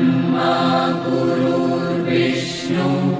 ब्रह्मा गुरुर्विष्णु।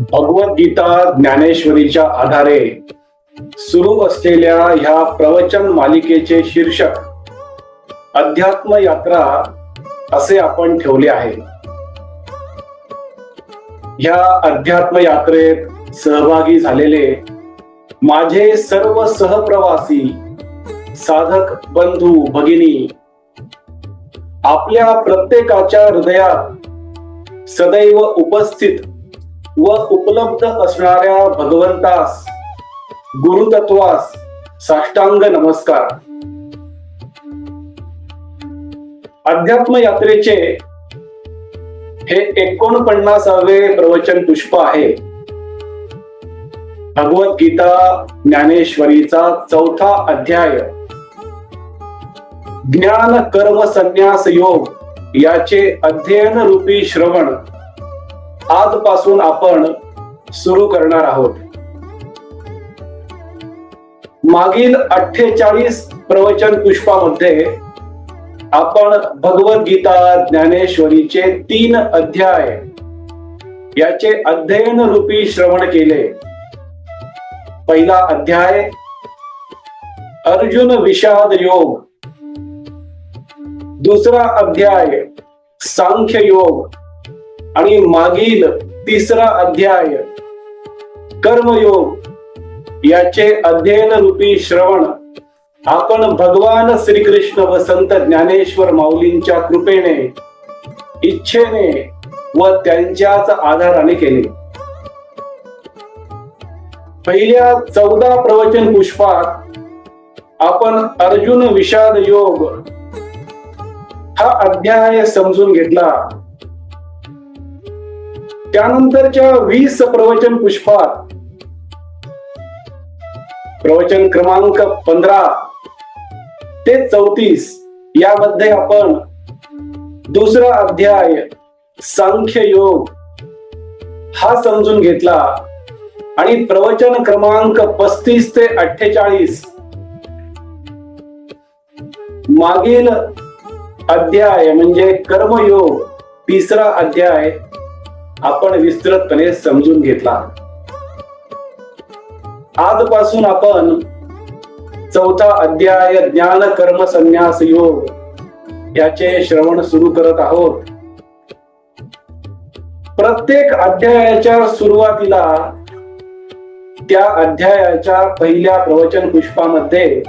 भगवद्गीता ज्ञानेश्वरीच्या आधारे सुरू असलेल्या ह्या प्रवचन मालिकेचे शीर्षक अध्यात्म यात्रा असे आपण ठेवले आहे. ह्या अध्यात्म यात्रेत सहभागी झालेले माझे सर्व सहप्रवासी साधक बंधू भगिनी आपल्या प्रत्येकाच्या हृदयात सदैव उपस्थित व उपलब्ध असणाऱ्या भगवंतास गुरुतत्वास साष्टांग नमस्कार. अध्यात्म यात्रेचे हे एकोणपन्नासावे प्रवचन पुष्प आहे. भगवद्गीता ज्ञानेश्वरीचा चौथा अध्याय. ज्ञान कर्म संन्यास योग याचे अध्ययन रूपी श्रवण आजपासून आपण सुरू करणार आहोत. मागील अठ्ठेचाळीस प्रवचन पुष्पामध्ये आपण भगवद्गीता ज्ञानेश्वरीचे तीन अध्याय याचे अध्ययन रूपी श्रवण केले. पहिला अध्याय अर्जुन विषाद योग. दुसरा अध्याय सांख्य योग. आणि मागील तिसरा अध्याय कर्मयोग याचे अध्ययन रूपी श्रवण आपण भगवान श्रीकृष्ण व संत ज्ञानेश्वर माऊलींच्या कृपेने इच्छेने व त्यांच्याच आधाराने केले. पहिल्या चौदा प्रवचन पुष्पात आपण अर्जुन विषाद योग हा अध्याय समजून घेतला. त्यानंतरच्या वीस प्रवचन पुष्पात प्रवचन क्रमांक पंधरा ते चौतीस यामध्ये आपण दुसरा अध्याय सांख्य योग हा समजून घेतला. आणि प्रवचन क्रमांक पस्तीस ते अठ्ठेचाळीस मागील अध्याय म्हणजे कर्मयोग तिसरा अध्याय आपण विस्तृतपणे समजून घेतला. आजपासून आपण चौथा अध्याय ज्ञान कर्म संन्यास योग याचे श्रवण सुरू करत आहोत. प्रत्येक अध्यायाच्या सुरुवातीला त्या अध्यायाच्या पहिल्या प्रवचन पुष्पामध्ये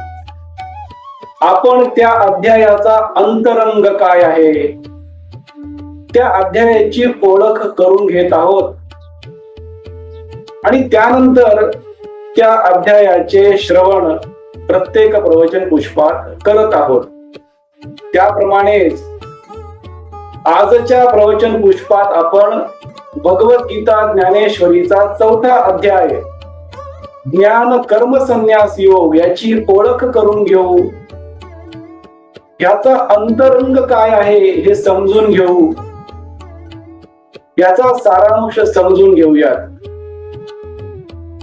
आपण त्या अध्यायाचा अंतरंग काय आहे? त्या अध्यायाची ओळख करून घेत आहोत. आणि त्यानंतर त्या अध्यायाचे श्रवण प्रत्येक प्रवचन पुष्पात करत आहोत. त्याप्रमाणेच आजच्या प्रवचन पुष्पात आपण भगवद्गीता ज्ञानेश्वरीचा चौथा अध्याय ज्ञान कर्म संन्यास योग याची ओळख करून घेऊ. याचा अंतरंग काय आहे हे समजून घेऊ. याचा सारांश समजून घेऊयात.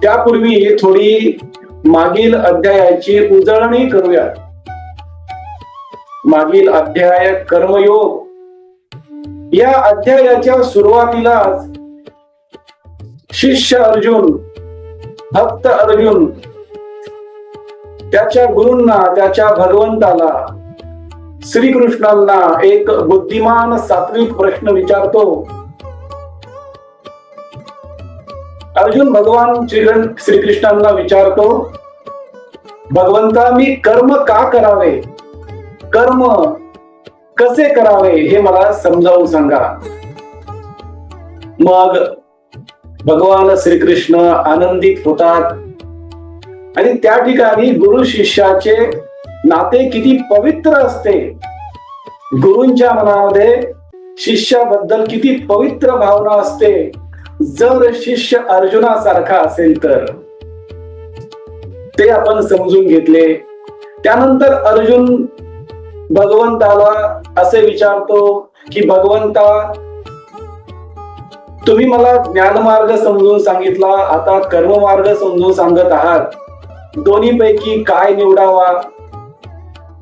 त्यापूर्वी थोडी मागील अध्यायाची उजळणी करूयात. मागील अध्याय कर्मयोग. या अध्यायाच्या सुरुवातीलाच शिष्य अर्जुन भक्त अर्जुन त्याच्या गुरूंना त्याच्या भगवंताला श्रीकृष्णांना एक बुद्धिमान सात्विक प्रश्न विचारतो. अर्जुन भगवान श्रीकृष्णांना विचारतो भगवंता मी कर्म का करावे? कर्म कसे करावे हे मला समजावून सांगा. मग भगवान श्रीकृष्ण आनंदित होतात. आणि त्या ठिकाणी गुरु शिष्याचे नाते किती पवित्र असते. गुरूंच्या मनामध्ये शिष्याबद्दल किती पवित्र भावना असते. जर शिष्य अर्जुनासारखा असेल तर? ते आपण समजून घेतले. त्यानंतर अर्जुन भगवंताला असे विचारतो की भगवंता तुम्ही मला ज्ञानमार्ग समजून सांगितला. आता कर्ममार्ग समजून सांगत आहात. दोन्ही पैकी काय निवडावा?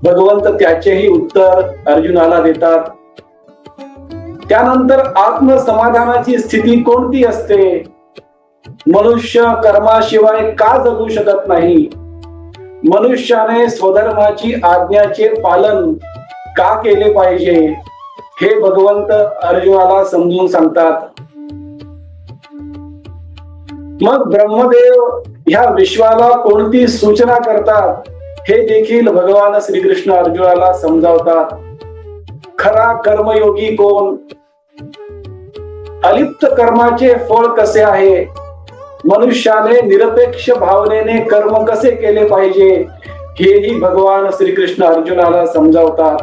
भगवंत त्याचेही उत्तर अर्जुनाला देतात. त्यानंतर आत्मसमाधानाची स्थिती कोणती असते? मनुष्य कर्माशिवाय का जगू शकत नाही? मनुष्याने स्वधर्माची आज्ञाचे पालन का केले पाहिजे? हे भगवंत अर्जुनाला समजून सांगतात. मग ब्रह्मदेव ह्या विश्वाला कोणती सूचना करतात? हे देखील भगवान श्रीकृष्ण अर्जुनाला समजावतात. खरा कर्मयोगी कोण? अलिप्त कर्माचे फळ कसे आहे? मनुष्याने निरपेक्ष भावनेने कर्म कसे केले पाहिजे? हेही भगवान श्रीकृष्ण अर्जुनाला समजावतात.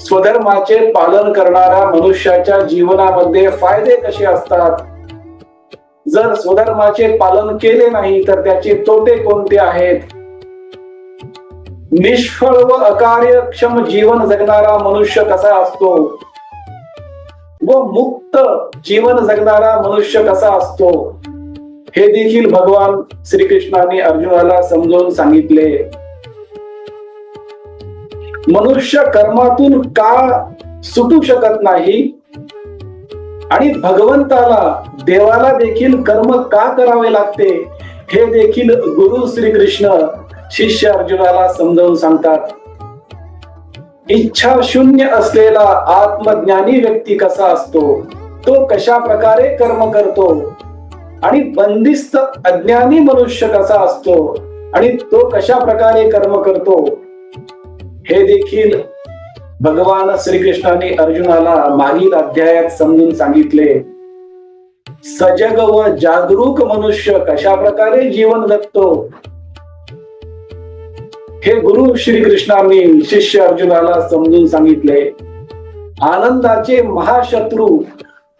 स्वधर्माचे पालन करणाऱ्या मनुष्याच्या जीवनामध्ये फायदे कसे असतात? जर स्वधर्माचे पालन केले नाही तर त्याचे तोटे कोणते आहेत? निष्फळ व अकार्यक्षम जीवन जगणारा मनुष्य कसा असतो? व मुक्त जीवन जगणारा मनुष्य कसा असतो? हे देखील भगवान श्रीकृष्णाने अर्जुनाला समजावून सांगितले. मनुष्य कर्मातून का सुटू शकत नाही? आणि भगवंताला देवाला देखील कर्म का करावे लागते? हे देखील गुरु श्रीकृष्ण शिष्य अर्जुनाला समजावून सांगतात इच्छा शून्य असलेला आत्मज्ञानी व्यक्ती कसा असतो? तो कशा प्रकारे कर्म करतो? आणि बंदिस्त अज्ञानी मनुष्य कसा असतो? आणि तो कशा प्रकारे कर्म करतो? हे देखील भगवान श्रीकृष्णाने अर्जुनाला मागील अध्यायात समजून सांगितले. सजग व जागरूक मनुष्य कशा प्रकारे जीवन जगतो? हे गुरु श्रीकृष्णांनी शिष्य अर्जुनाला समजून सांगितले आनंदाचे महाशत्रू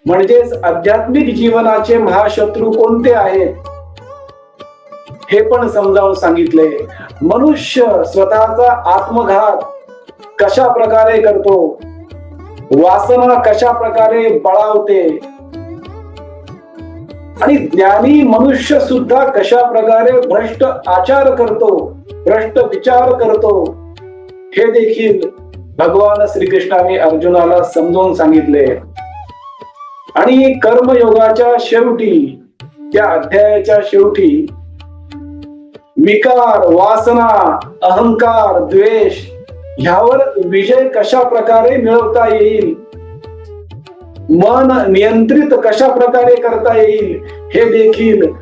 म्हणजेच आध्यात्मिक जीवनाचे महाशत्रू कोणते आहेत? हे पण समजावून सांगितले मनुष्य स्वतःचा आत्मघात कशा प्रकारे करतो? वासना कशा प्रकारे बळावते? आणि ज्ञानी मनुष्य सुद्धा कशा प्रकारे भ्रष्ट आचार करतो भ्रष्ट विचार करतो हे देखील भगवान श्रीकृष्णाने अर्जुनाला समजावून सांगितले. आणि कर्मयोगाच्या शेवटी त्या अध्यायाच्या शेवटी विकार वासना अहंकार द्वेष ह्यावर विजय कशा प्रकारे मिळवता येईल? मन नियंत्रित कशा प्रकारे करता येईल हे देखील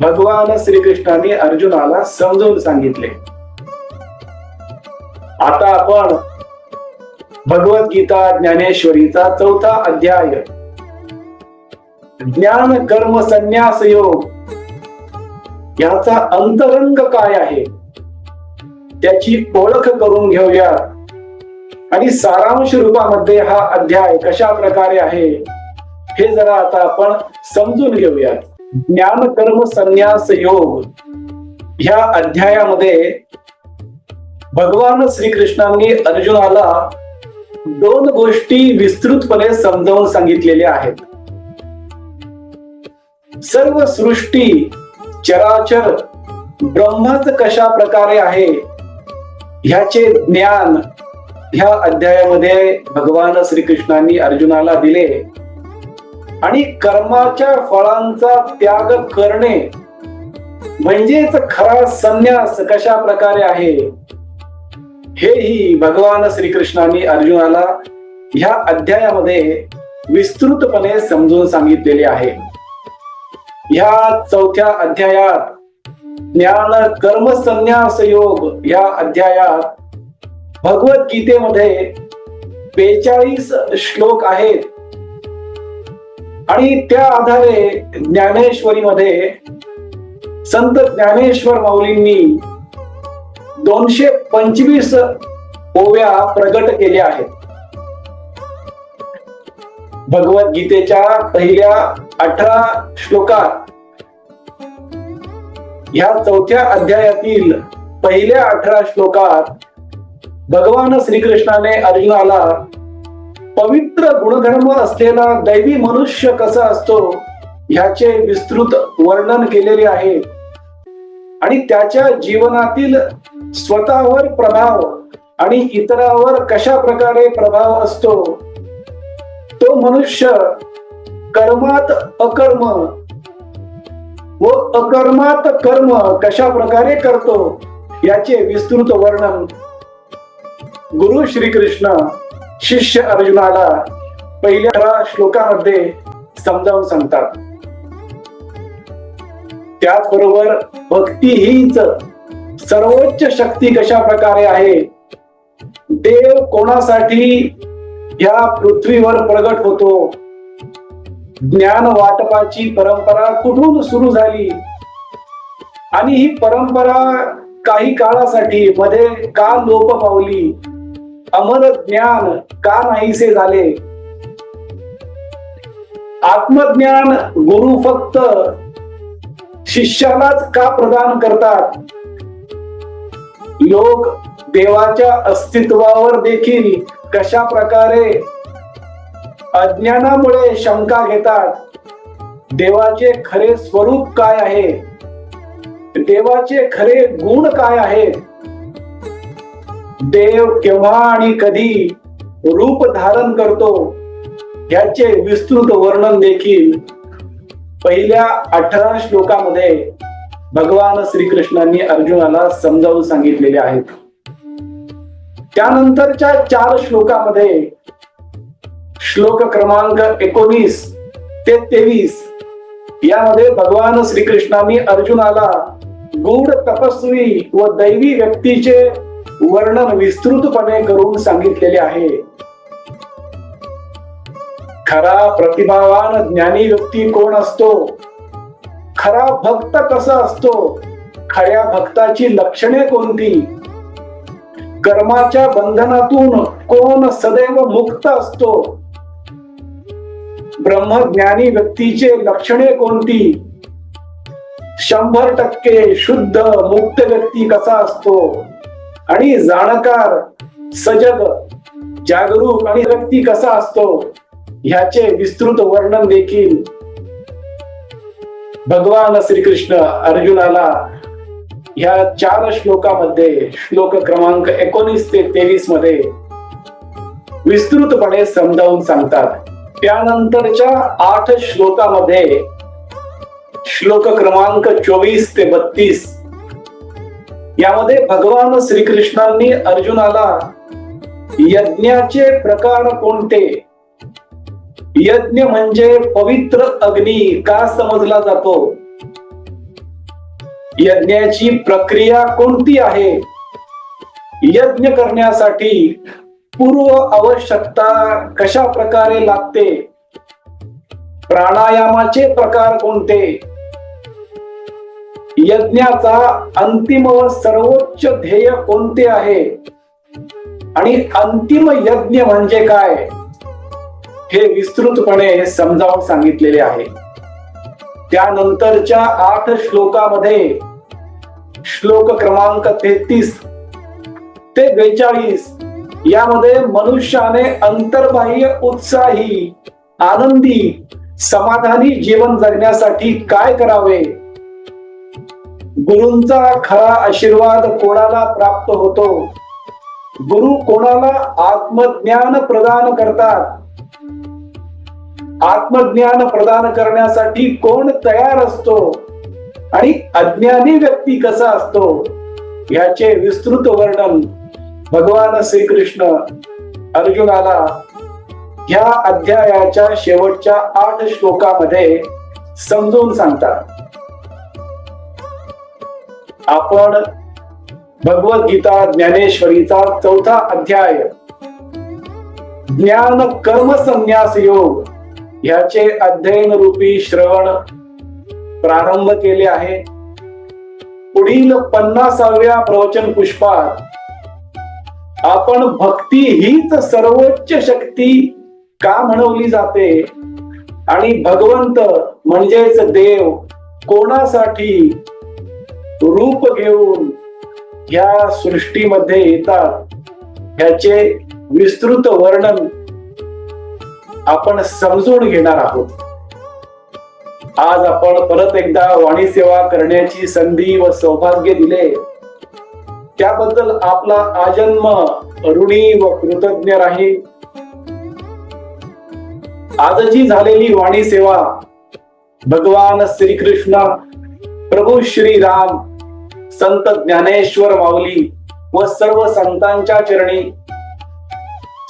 भगवान श्रीकृष्णाने अर्जुनाला समजावून सांगितले. आता आपण भगवद्गीता ज्ञानेश्वरीचा चौथा अध्याय. ज्ञान कर्म संन्यास योग याचा अंतरंग काय आहे? त्याची ओळख करून घेऊया आणि सारांश रूपामध्ये हा अध्याय कशा प्रकारे आहे हे जरा आता आपण समजून घेऊया ज्ञान कर्म संन्यास योग ह्या अध्यायामध्ये भगवान श्रीकृष्णांनी अर्जुनाला दोन गोष्टी विस्तृतपणे समजावून सांगितलेल्या आहेत. सर्व सृष्टी चराचर ब्रह्मच कशा प्रकारे आहे ह्याचे ज्ञान ह्या अध्यायामध्ये भगवान श्रीकृष्णांनी अर्जुनाला दिले. आणि कर्माच्या फळांचा त्याग करणे म्हणजेच खरा संन्यास कशा प्रकारे आहे? हेही भगवान श्रीकृष्णांनी अर्जुनाला ह्या अध्यायामध्ये विस्तृतपणे समजून सांगितलेले आहे. ह्या चौथ्या अध्यायात ज्ञान कर्म संन्यास योग या अध्यायात भगवद्गीतेमध्ये बेचाळीस श्लोक आहेत. आणि त्या आधारे ज्ञानेश्वरीमध्ये संत ज्ञानेश्वर माऊलींनी दोनशे पंचवीस ओव्या प्रगट केल्या आहेत. भगवद्गीतेच्या पहिल्या अठरा श्लोकात ह्या चौथ्या अध्यायातील पहिल्या अठरा श्लोकात भगवान श्रीकृष्णाने अर्जुनाला पवित्र गुणधर्म असलेला दैवी मनुष्य कसा असतो ह्याचे विस्तृत वर्णन केलेले आहे. आणि त्याच्या जीवनातील स्वतःवर प्रभाव आणि इतरावर कशा प्रकारे प्रभाव असतो तो मनुष्य कर्मात अकर्म व अकर्मात कर्म कशा प्रकारे करतो याचे विस्तृत वर्णन गुरु श्रीकृष्ण शिष्य अर्जुनाला पहिल्या अठरा श्लोकामध्ये समजावून सांगतात. त्याचबरोबर भक्ती हीच सर्वोच्च शक्ती कशा प्रकारे आहे? देव कोणासाठी या पृथ्वीवर प्रगट होतो? ज्ञान वाटपाची परंपरा कुठून सुरू झाली? आणि ही परंपरा काही काळासाठी मध्ये का लोप पावली? अमर ज्ञान का नाहीसे झाले? आत्मज्ञान गुरु फक्त शिष्यालाच का प्रदान करतात? लोक देवाच्या अस्तित्वावर देखील कशा प्रकारे अज्ञानामुळे शंका घेतात? देवाचे खरे स्वरूप काय आहे? देवाचे खरे गुण काय आहेत? देव केव्हा आणि कधी रूप धारण करतो याचे विस्तृत वर्णन देखील पहिल्या अठरा श्लोकामध्ये भगवान श्रीकृष्णांनी अर्जुनाला समजावून सांगितलेले आहेत. त्यानंतरच्या चार श्लोकामध्ये श्लोक क्रमांक एकोणीस ते तेवीस यामध्ये भगवान श्रीकृष्णांनी अर्जुनाला गूढ तपस्वी व दैवी व्यक्तीचे वर्णन विस्तृतपणे करून सांगितलेले आहे. खरा प्रतिभावान ज्ञानी व्यक्ती कोण असतो? खरा भक्त कसा असतो? खऱ्या भक्ताची लक्षणे कोणती? कर्माच्या बंधनातून कोण सदैव मुक्त असतो? ब्रह्मज्ञानी व्यक्तीचे लक्षणे कोणती? शंभर टक्के शुद्ध मुक्त व्यक्ती कसा असतो? आणि जाणकार सजग जागरूक आणि व्यक्ती कसा असतो ह्याचे विस्तृत वर्णन देखील भगवान श्रीकृष्ण अर्जुनाला ह्या चार श्लोकामध्ये श्लोक क्रमांक एकोणीस ते तेवीसमध्ये विस्तृतपणे समजावून सांगतात. त्यानंतरच्या आठ श्लोकामध्ये श्लोक क्रमांक चोवीस ते बत्तीस यामध्ये भगवान श्रीकृष्णांनी अर्जुनाला यज्ञाचे प्रकार कोणते? यज्ञ म्हणजे पवित्र अग्नी का समजला जातो? यज्ञाची प्रक्रिया कोणती आहे? यज्ञ करण्यासाठी पूर्व आवश्यकता कशा प्रकारे लागते? प्राणायामाचे प्रकार कोणते? यज्ञाचा अंतिम व सर्वोच्च ध्येय कोणते आहे? आणि अंतिम यज्ञ म्हणजे काय? हे विस्तृतपणे समजावून सांगितलेले आहे. त्यानंतरच्या आठ श्लोकामध्ये श्लोक क्रमांक तेहतीस ते बेचाळीस यामध्ये मनुष्याने अंतर्बाह्य उत्साही आनंदी समाधानी जीवन जगण्यासाठी काय करावे? गुरुंचा खरा आशीर्वाद कोणाला प्राप्त होतो? गुरु कोणाला आत्मज्ञान प्रदान करतात? आत्मज्ञान प्रदान करण्यासाठी कोण तयार असतो? आणि अज्ञानी व्यक्ती कसा असतो? याचे विस्तृत वर्णन भगवान श्रीकृष्ण अर्जुनाला ह्या अध्यायाच्या शेवटच्या आठ श्लोकामध्ये समजून सांगतात. आपण भगवद्गीता ज्ञानेश्वरीचा चौथा अध्याय ज्ञान कर्म संन्यास योग ह्याचे अध्ययन रूपी श्रवण प्रारंभ केले आहे. पुढील पन्नासाव्या प्रवचन पुष्पात आपण भक्ती हीच सर्वोच्च शक्ती का म्हणवली जाते? आणि भगवंत म्हणजेच देव कोणासाठी? रूप घेऊन या सृष्टीमध्ये येतात. ह्याचे विस्तृत वर्णन आपण समजून घेणार आहोत. आज आपण परत एकदा वाणी सेवा करण्याची संधी व सौभाग्य दिले. त्याबद्दल आपला आजन्म ऋणी व कृतज्ञ राहील आजची झालेली वाणी सेवा भगवान श्रीकृष्ण प्रभू श्रीराम संत ज्ञानेश्वर माऊली व सर्व संतांच्या चरणी.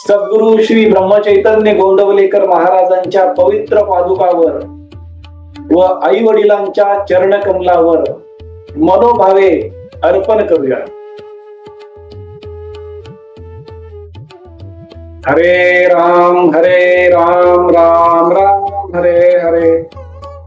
सद्गुरु श्री ब्रह्मचैतन्य गोंदवलेकर महाराजांच्या पवित्र पादुकावर व आई वडिलांच्या चरणकमलावर मनोभावे अर्पण करूया. हरे राम हरे राम राम राम हरे हरे.